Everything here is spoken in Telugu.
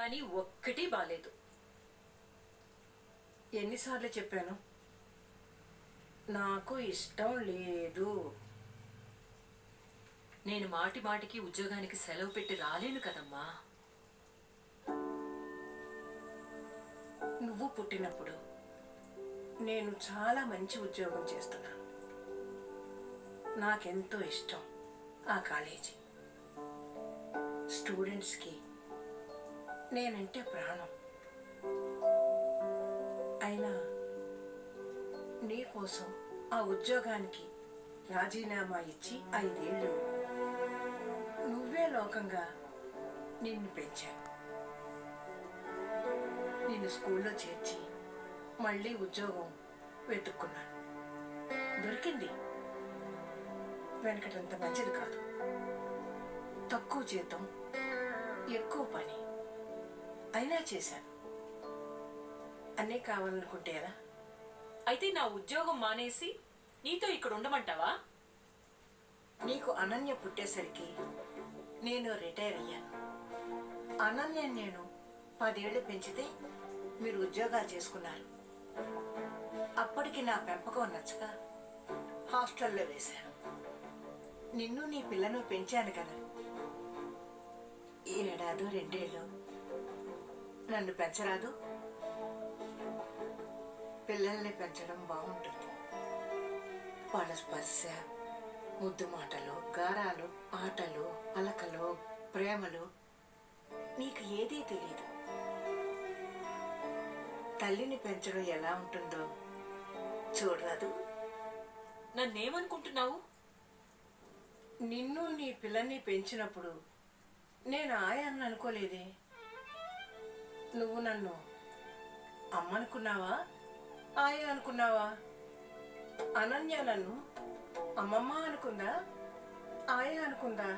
కానీ ఒక్కటి బాలేదు. ఎన్నిసార్లు చెప్పాను? నాకు ఇష్టం లేదు. నేను మాటి మాటికి ఉద్యోగానికి సెలవు పెట్టి రాలేను కదమ్మా. నువ్వు పుట్టినప్పుడు నేను చాలా మంచి ఉద్యోగం చేస్తున్నాను నాకెంతో ఇష్టం ఆ కాలేజీ. స్టూడెంట్స్కి నేనంటే ప్రాణం. అయినా నీకోసం ఆ ఉద్యోగానికి రాజీనామా ఇచ్చి ఐదేళ్ళు నువ్వే లోకంగా నిన్ను పెంచాను నిన్ను స్కూల్లో చేర్చి మళ్ళీ ఉద్యోగం వెతుక్కున్నాను దొరికింది. వెనకటంత మంచిది కాదు. తక్కువ జీతం ఎక్కువ పని. అయినా చేశాను. అన్నీ కావాలనుకుంటే ఎలా అయితే నా ఉద్యోగం మానేసి నీతో ఇక్కడ ఉండమంటావా? నీకు అనన్య పుట్టేసరికి నేను రిటైర్ అయ్యాను. అనన్య నేను పదేళ్ళు పెంచితే మీరు ఉద్యోగాలు చేసుకున్నారు. అప్పటికి నా పెంపకం నచ్చక హాస్టల్లో వేశాను. నిన్ను నీ పిల్లను పెంచాను కదా. ఈ ఏడాది రెండేళ్ళు నన్ను పెంచరాదు. పిల్లల్ని పెంచడం బాగుంటుంది. వాళ్ళ స్పర్శ ముద్దు మాటలు గారాలు ఆటలు అలకలు ప్రేమలు నీకు ఏదీ తెలియదు తల్లిని పెంచడం ఎలా ఉంటుందో చూడరాదు. నన్నేమనుకుంటున్నావు? నిన్ను నీ పిల్లని పెంచినప్పుడు నేను ఆయాన్ని అనుకోలేదే? నువ్వు నన్ను అమ్మనుకున్నావా? ఆయ అనుకున్నావా? అనన్య నన్ను అమ్మమ్మ అనుకుందా? ఆయ అనుకుందా?